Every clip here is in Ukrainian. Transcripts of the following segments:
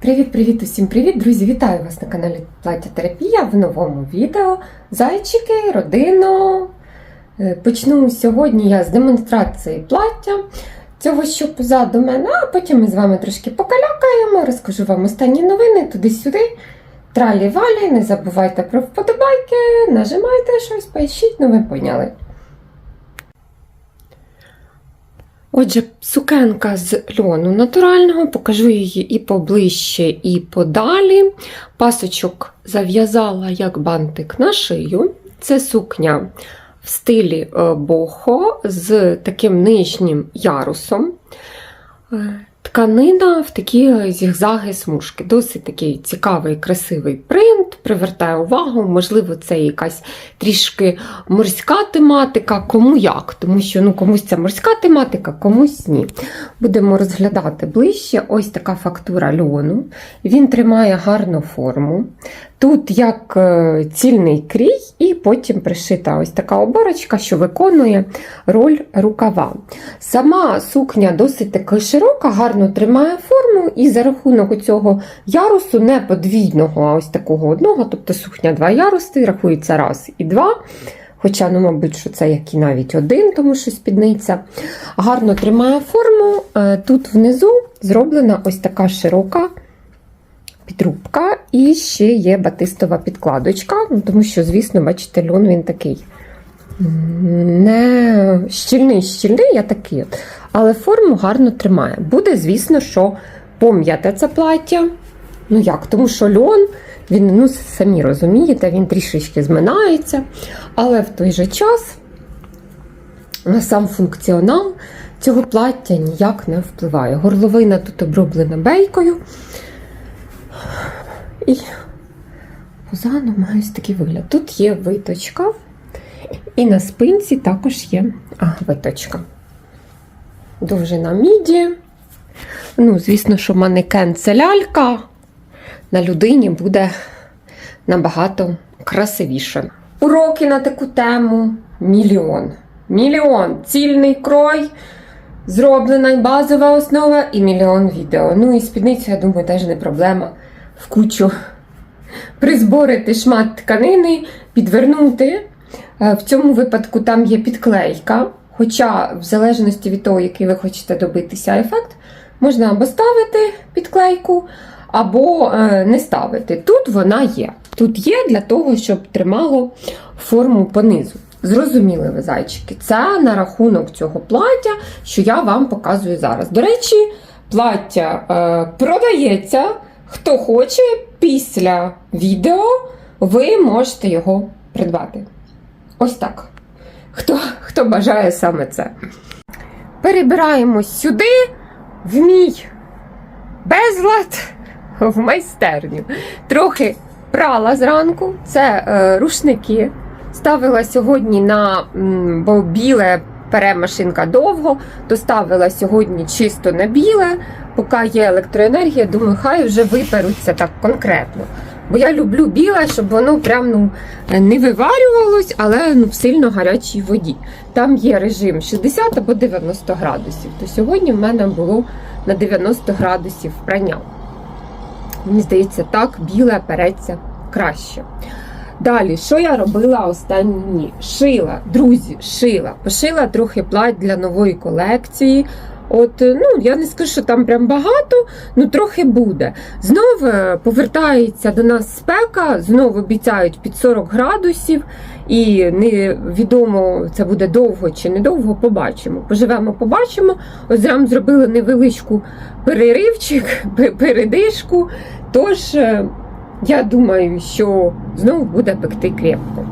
Привіт-привіт усім привіт, друзі! Вітаю вас на каналі Плаття Терапія в новому відео. Зайчики, родино. Е, Почну сьогодні я з демонстрації плаття. Цього, що позаду мене, а потім ми з вами трошки покалякаємо, розкажу вам останні новини туди-сюди. Тралі-валі, не забувайте про вподобайки, нажимайте щось, пишіть, ну ви поняли. Отже, сукенка з льону натурального, покажу її і поближче, і подалі. Пасочок зав'язала як бантик на шию. Це сукня в стилі е, бохо з таким нижнім ярусом. Тканина в такі зігзаги смужки. Досить такий цікавий, красивий принт, привертає увагу. Можливо, це якась трішки морська тематика, кому як, тому що ну, комусь це морська тематика, комусь ні. Будемо розглядати ближче. Ось така фактура льону. Він тримає гарну форму. Тут як е, цільний крій, і потім пришита ось така оборочка, що виконує роль рукава. Сама сукня досить таки широка, гарно тримає форму, і за рахунок цього ярусу, не подвійного, а ось такого одного, тобто сукня два яруси, рахується раз і два. Хоча, ну, мабуть, що це як і навіть один, тому що спідниця. Гарно тримає форму. Е, Тут внизу зроблена ось така широка підрубка, і ще є батистова підкладочка, ну, тому що, звісно, бачите, льон він такий не щільний, щільний, а такий. от. Але форму гарно тримає. Буде, звісно, що пом'яте це плаття. Ну як, тому що льон, він, ну, самі розумієте, він трішечки зминається, але в той же час на сам функціонал цього плаття ніяк не впливає. Горловина тут оброблена бейкою. І позаду має такий вигляд. Тут є виточка, і на спинці також є а, виточка. Довжина міді. Ну, звісно, що манекен це лялька. На людині буде набагато красивіше. Уроки на таку тему мільйон. Мільйон. Цільний крой, зроблена базова основа і мільйон відео. Ну і спідницю, я думаю, теж не проблема в кучу призборити шмат тканини, підвернути. Е, В цьому випадку там є підклейка. Хоча, в залежності від того, який ви хочете добитися ефект, можна або ставити підклейку, або е, не ставити. Тут вона є. Тут є для того, щоб тримало форму понизу. Зрозуміли ви, зайчики, це на рахунок цього плаття, що я вам показую зараз. До речі, плаття е, продається. Хто хоче, після відео ви можете його придбати. Ось так. Хто, хто бажає саме це. Перебираємось сюди, в мій безлад, в майстерню. Трохи прала зранку, це е, рушники. Ставила сьогодні на, бо біле пере машинка довго, то ставила сьогодні чисто на біле, поки є електроенергія, думаю, хай вже виперуться так конкретно. Бо я люблю біле, щоб воно прям ну, не виварювалось, але ну, в сильно гарячій воді. Там є режим 60 або 90 градусів. То сьогодні в мене було на 90 градусів прання. Мені здається, так біле переться краще. Далі, що я робила останні дні? Шила, друзі, шила. Пошила трохи плать для нової колекції. От, ну, я не скажу, що там прям багато, ну трохи буде. Знову е, повертається до нас спека, знову обіцяють під 40 градусів, і невідомо, це буде довго чи недовго, побачимо. Поживемо, побачимо. Ось зрам зробили невеличку переривчик, передишку. Тож, е, я думаю, що знову буде пекти крепко.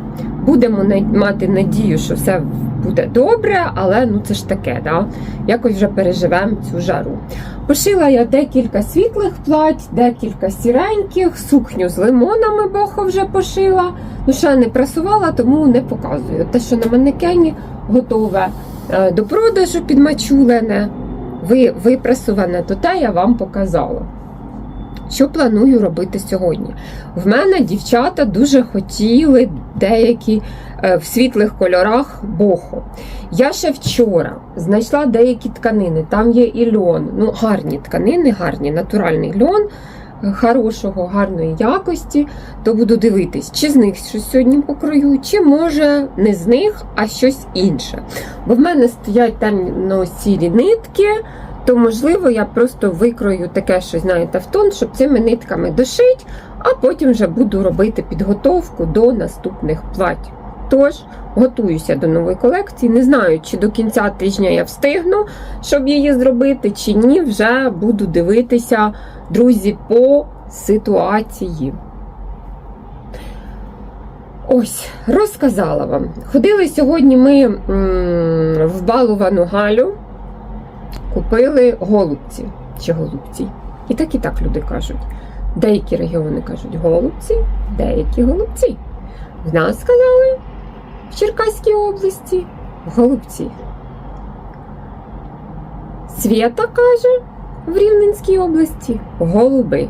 Будемо мати надію, що все буде добре, але ну це ж таке, да? якось вже переживемо цю жару. Пошила я декілька світлих плать, декілька сіреньких, сукню з лимонами бохо вже пошила. Ну, ще не прасувала, тому не показую. Те, що на манекені готове е, до продажу підмачулене, ви, випрасуване, то те я вам показала. Що планую робити сьогодні? В мене дівчата дуже хотіли деякі е, в світлих кольорах бохо. Я ще вчора знайшла деякі тканини, там є і льон. Ну, гарні тканини, гарні, натуральний льон. е, хорошого, гарної якості, то буду дивитись, чи з них щось сьогодні покрою, чи може не з них, а щось інше. Бо в мене стоять темно-сірі нитки, то можливо я просто викрою таке щось, знаєте, в тон, щоб цими нитками дошить, а потім вже буду робити підготовку до наступних плать. Тож, готуюся до нової колекції. Не знаю, чи до кінця тижня я встигну, щоб її зробити, чи ні, вже буду дивитися, друзі, по ситуації. Ось, розказала вам. Ходили сьогодні ми м, в балувану Галю, купили голубці чи голубці. І так і так люди кажуть. Деякі регіони кажуть голубці, деякі голубці. В нас сказали в Черкаській області голубці. Свята каже в Рівненській області голуби.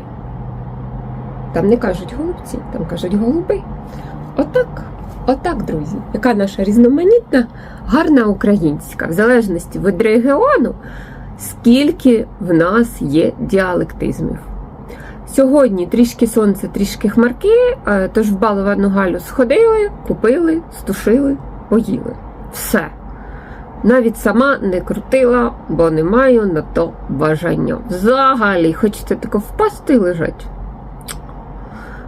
Там не кажуть голубці, там кажуть голуби. Отак, отак, друзі, яка наша різноманітна, гарна українська, в залежності від регіону, скільки в нас є діалектизмів. Сьогодні трішки сонце, трішки хмарки, е, тож в баловану галю сходили, купили, стушили, поїли. Все. Навіть сама не крутила, бо не маю на то бажання. Взагалі, хочеться тако впасти лежать.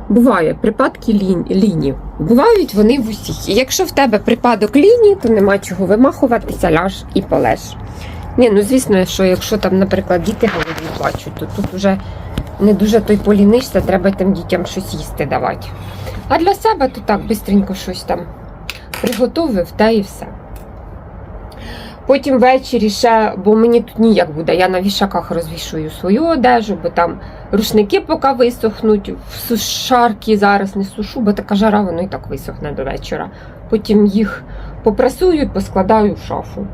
Буває припадки лінь, ліні. Бувають вони в усіх. І якщо в тебе припадок ліні, то нема чого вимахуватися, ляж і полеж. Ні, ну звісно, що якщо там, наприклад, діти голодні плачуть, то тут вже не дуже той полінишся, треба тим дітям щось їсти давати. А для себе то так бистренько щось там приготовив, та і все. Потім ввечері ще, бо мені тут ніяк буде, я на вішаках розвішую свою одежу, бо там рушники поки висохнуть, в сушарки зараз не сушу, бо така жара, воно і так висохне до вечора. Потім їх попрасую поскладаю в шафу.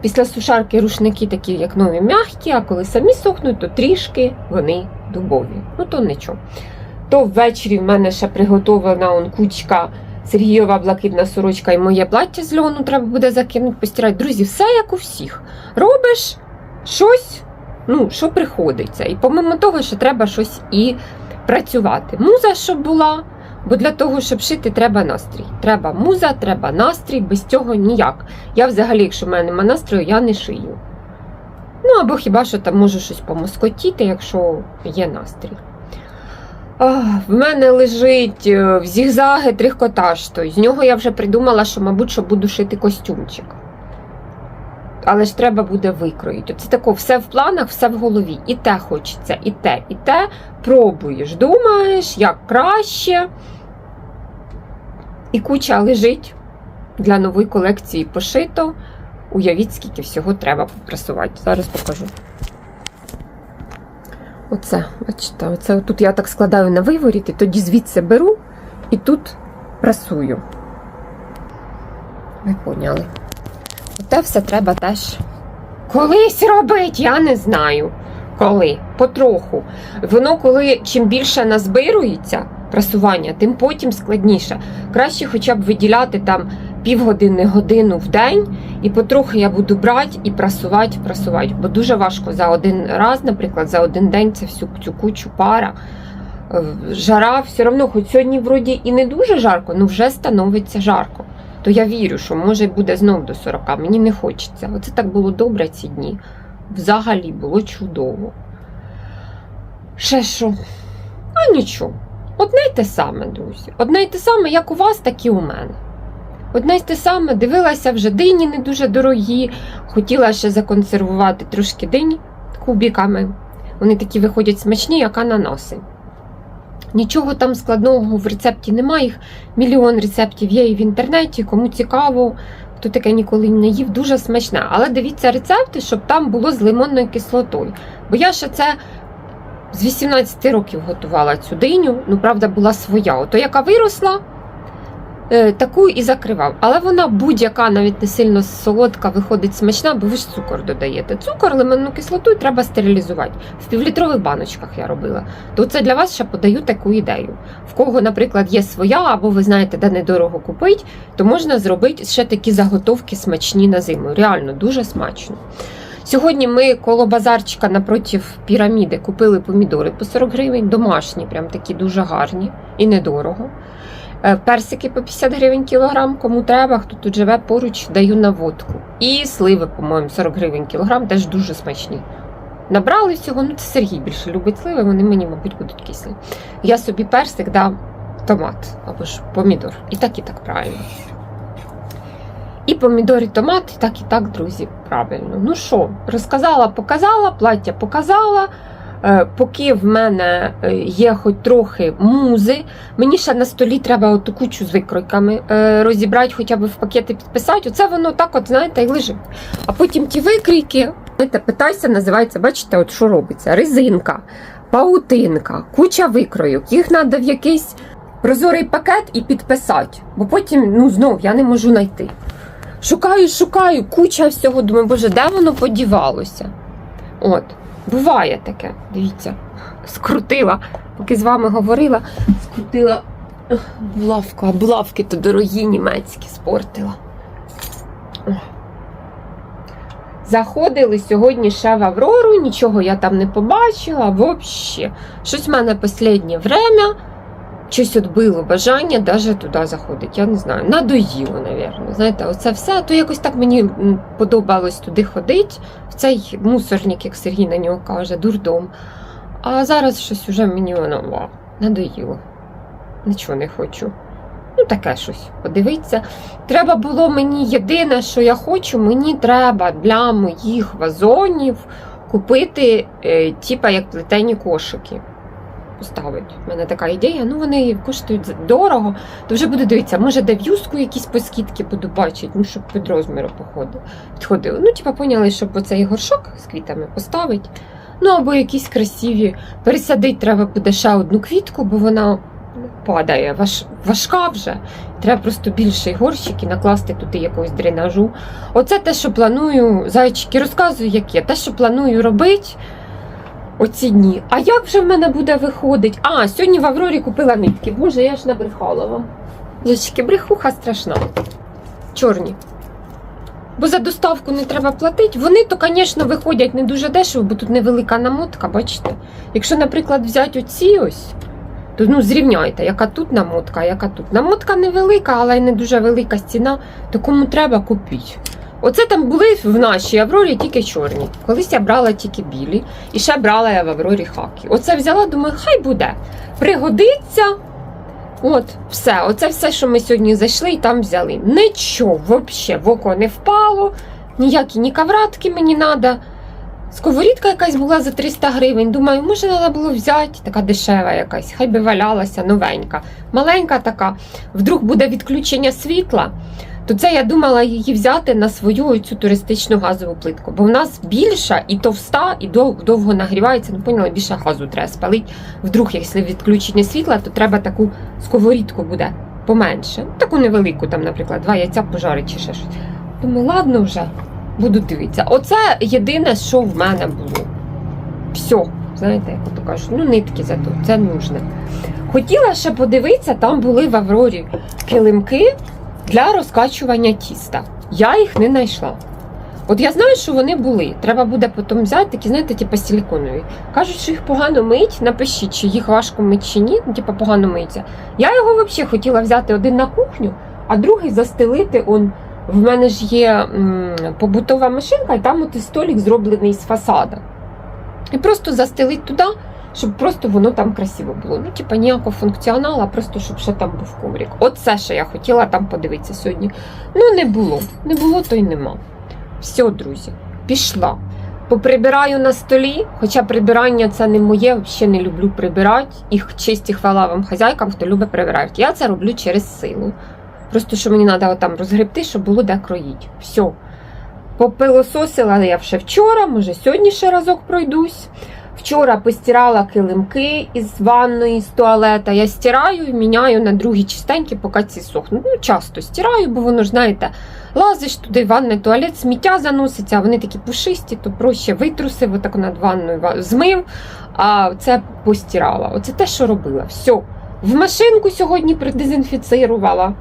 Після сушарки рушники такі, як нові, м'які, а коли самі сохнуть, то трішки вони дубові. Ну то нічого. То ввечері в мене ще приготовлена он кучка Сергієва блакитна сорочка і моє плаття з льону треба буде закинути, постирати. Друзі, все як у всіх. Робиш щось, ну, що приходиться. І помимо того, що треба щось і працювати. Муза, щоб була, бо для того, щоб шити, треба настрій. Треба муза, треба настрій, без цього ніяк. Я взагалі, якщо в мене немає настрою, я не шию. Ну або хіба що там можу щось помоскотіти, якщо є настрій. А, в мене лежить е, в зігзаги трикотаж. З нього я вже придумала, що, мабуть, що буду шити костюмчик. Але ж треба буде викроїти. Це тако, все в планах, все в голові. І те хочеться, і те, і те. Пробуєш, думаєш, як краще. І куча лежить для нової колекції пошито. Уявіть, скільки всього треба попрасувати. Зараз покажу. Оце, бачите, оце тут я так складаю на виворіт, і тоді звідси беру і тут прасую. Ви поняли. Оте все треба теж колись робити, я не знаю. Коли? Потроху. Воно, коли чим більше назбирується прасування, тим потім складніше. Краще хоча б виділяти там півгодини, годину в день, і потрохи я буду брати і прасувати, прасувати. Бо дуже важко за один раз, наприклад, за один день це всю цю кучу пара. Е, Жара все одно, хоч сьогодні вроді і не дуже жарко, але вже становиться жарко. То я вірю, що може буде знов до 40. Мені не хочеться. Оце так було добре ці дні. Взагалі було чудово. Ще що? А нічого. Одне й те саме, друзі. Одне й те саме, як у вас, так і у мене. Одне й те саме, дивилася вже дині не дуже дорогі. Хотіла ще законсервувати трошки дині кубіками. Вони такі виходять смачні, як ананаси. Нічого там складного в рецепті немає. Їх мільйон рецептів є і в інтернеті. Кому цікаво, хто таке ніколи не їв, дуже смачне. Але дивіться рецепти, щоб там було з лимонною кислотою. Бо я ще це з 18 років готувала цю диню. Ну, правда, була своя. Ото яка виросла, таку і закривав. Але вона будь-яка, навіть не сильно солодка, виходить смачна, бо ви ж цукор додаєте. Цукор, лимонну кислоту треба стерилізувати. В півлітрових баночках я робила. То це для вас ще подаю таку ідею. В кого, наприклад, є своя, або ви знаєте, де недорого купити, то можна зробити ще такі заготовки смачні на зиму. Реально дуже смачно. Сьогодні ми коло базарчика напротив піраміди купили помідори по 40 гривень, домашні, прям такі дуже гарні і недорого. Е, Персики по 50 гривень кілограм, кому треба, хто тут живе поруч, даю на водку. І сливи, по-моєму, 40 гривень кілограм, теж дуже смачні. Набрали всього, ну це Сергій більше любить сливи, вони мені, мабуть, будуть кислі. Я собі персик дам томат або ж помідор. І так, і так правильно. І помідор, і томат, і так, і так, друзі, правильно. Ну що, розказала, показала, плаття показала. Е, Поки в мене е, є хоч трохи музи, мені ще на столі треба оту кучу з викройками е, розібрати, хоча б в пакети підписати. Оце воно так, от, знаєте, і лежить. А потім ті викрійки, питайся, називається, бачите, от що робиться? Резинка, паутинка, куча викройок. Їх треба в якийсь прозорий пакет і підписати. Бо потім, ну знов, я не можу знайти. Шукаю, шукаю, куча всього. Думаю, боже, де воно подівалося? От, буває таке. Дивіться, скрутила, поки з вами говорила, скрутила булавку, а булавки то дорогі німецькі спортила. Заходили сьогодні ще в Аврору, нічого я там не побачила, взагалі. Щось в мене останнє время щось було бажання навіть туди заходити. Я не знаю, надоїло, напевно. Знаєте, оце все. То якось так мені подобалось туди ходити, в цей мусорник, як Сергій на нього каже, дурдом. А зараз щось уже мені воно вау, надоїло. Нічого не хочу. Ну, таке щось. Подивіться. Треба було мені єдине, що я хочу, мені треба для моїх вазонів купити, е, типа як плетені кошики поставити. У мене така ідея. Ну вони коштують дорого. То вже буду дивитися, може де в юску якісь поскидки буду бачити, ну щоб під розміром походу- підходило. Ну, типа, поняли, щоб оцей горшок з квітами поставити. Ну, або якісь красиві. Пересадити треба буде ще одну квітку, бо вона падає, важ, важка вже. Треба просто більший горщик і накласти туди якогось дренажу. Оце те, що планую, зайчики, розказую, як є. Те, що планую робити оці дні. А як вже в мене буде виходить? А, сьогодні в Аврорі купила нитки. Боже, я ж набрехала вам. Зайчики, брехуха страшна. Чорні. Бо за доставку не треба платити. Вони то, звісно, виходять не дуже дешево, бо тут невелика намотка, бачите? Якщо, наприклад, взяти оці ось, то ну, зрівняйте, яка тут намотка, а яка тут. Намотка невелика, але й не дуже велика стіна, то кому треба купіть. Оце там були в нашій Аврорі тільки чорні. Колись я брала тільки білі, і ще брала я в Аврорі хакі. Оце взяла, думаю, хай буде. Пригодиться. От, все, оце все, що ми сьогодні зайшли і там взяли. Нічого взагалі в око не впало, ніякі ні кавратки мені треба. Сковорідка якась була за 300 гривень. Думаю, може, треба було взяти, така дешева якась, хай би валялася, новенька. Маленька така. Вдруг буде відключення світла, то це я думала її взяти на свою цю туристичну газову плитку. Бо в нас більша і товста, і дов- довго нагрівається. Ну, поняла, більше газу треба спалити. Вдруг, якщо відключення світла, то треба таку сковорідку буде поменше. Таку невелику, там, наприклад, два яйця пожарить чи ще щось. Думаю, ладно вже, буду дивитися. Оце єдине, що в мене було. Все, знаєте, як то кажуть, ну нитки зато, це нужне. Хотіла ще подивитися, там були в Аврорі килимки для розкачування тіста. Я їх не знайшла. От я знаю, що вони були. Треба буде потім взяти такі, знаєте, типу силіконові. Кажуть, що їх погано мить. Напишіть, чи їх важко мить чи ні, ну, типу погано миється. Я його взагалі хотіла взяти один на кухню, а другий застелити. Он, в мене ж є м, побутова машинка, і там от і столик зроблений з фасада. І просто застелити туди, щоб просто воно там красиво було. Ну, типа ніякого функціоналу, а просто щоб ще там був коврик. Оце ще я хотіла там подивитися сьогодні. Ну, не було. Не було, то й нема. Все, друзі, пішла. Поприбираю на столі, хоча прибирання це не моє, взагалі не люблю прибирати. І честь і хвала вам хазяйкам, хто любить прибирати. Я це роблю через силу. Просто що мені треба там розгребти, щоб було де кроїть. Все. Попилососила я ще вчора, може сьогодні ще разок пройдусь. Вчора постирала килимки із ванної, з туалета. Я стираю і міняю на другі чистенькі, поки ці сохнуть. Ну, часто стираю, бо воно ж, знаєте, лазиш туди, ванний туалет, сміття заноситься, а вони такі пушисті, то проще витрусив, отак над ванною змив, а це постирала. Оце те, що робила. Все. В машинку сьогодні продезінфіцирувала.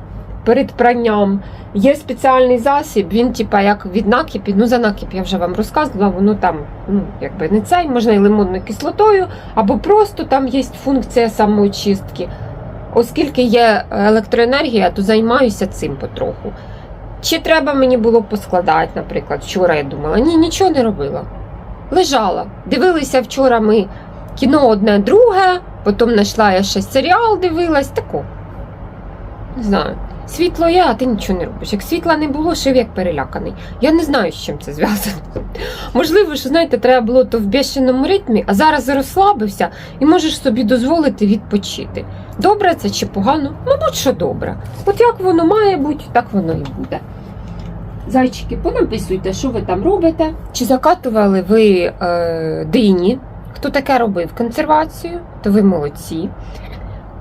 Перед пранням. Є спеціальний засіб, він типа як від накипі. Ну за накіп я вже вам розказувала, воно там ну якби не цей, можна і лимонною кислотою, або просто там є функція самоочистки. Оскільки є електроенергія, то займаюся цим потроху. Чи треба мені було поскладати, наприклад, вчора я думала, ні, нічого не робила. Лежала. Дивилися вчора ми кіно одне друге, потім знайшла я ще серіал, дивилась, тако. Не знаю. Світло є, а ти нічого не робиш. Як світла не було, шив як переляканий. Я не знаю, з чим це зв'язано. Можливо, що знаєте, треба було то в бешеному ритмі, а зараз розслабився і можеш собі дозволити відпочити. Добре це чи погано? Мабуть, що добре. От як воно має бути, так воно і буде. Зайчики, понаписуйте, що ви там робите. Чи закатували ви е, дині? Хто таке робив консервацію, то ви молодці.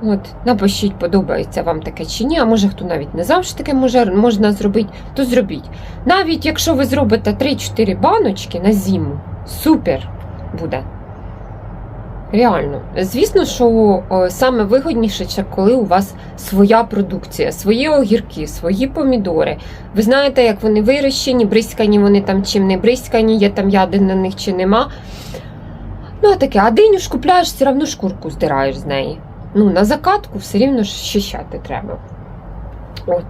От, напишіть, подобається вам таке чи ні, а може хто навіть не що таке може, можна зробити, то зробіть. Навіть якщо ви зробите 3-4 баночки на зиму, супер буде. Реально. Звісно, що саме вигодніше, коли у вас своя продукція, свої огірки, свої помідори. Ви знаєте, як вони вирощені, бризкані вони там чим не бризкані, є там яди на них чи нема. Ну, а таке, а диню ж купляєш, все одно шкурку здираєш з неї. Ну, на закатку все рівно ж щищати треба. От,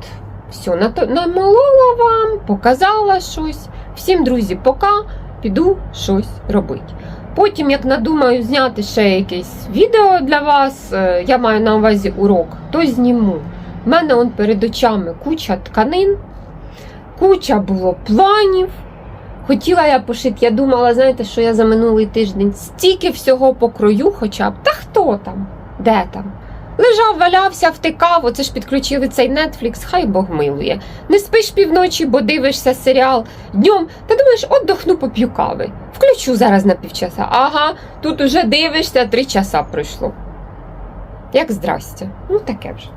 все, намолола вам, показала щось. Всім, друзі, пока піду щось робити. Потім, як надумаю зняти ще якесь відео для вас, е, я маю на увазі урок, то зніму. У мене он перед очами куча тканин, куча було планів. Хотіла я пошити, я думала, знаєте, що я за минулий тиждень стільки всього покрою, хоча б. Та хто там? Де там? Лежав, валявся, втикав, оце ж підключили цей Netflix, хай Бог милує. Не спиш півночі, бо дивишся серіал днем, та думаєш, отдохну поп'ю кави. Включу зараз на півчаса. Ага, тут уже дивишся, три часа пройшло. Як здрастя. Ну таке вже.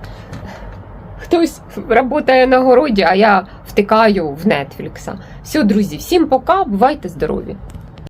Хтось працює на городі, а я втикаю в Netflix. Все, друзі, всім пока, бувайте здорові!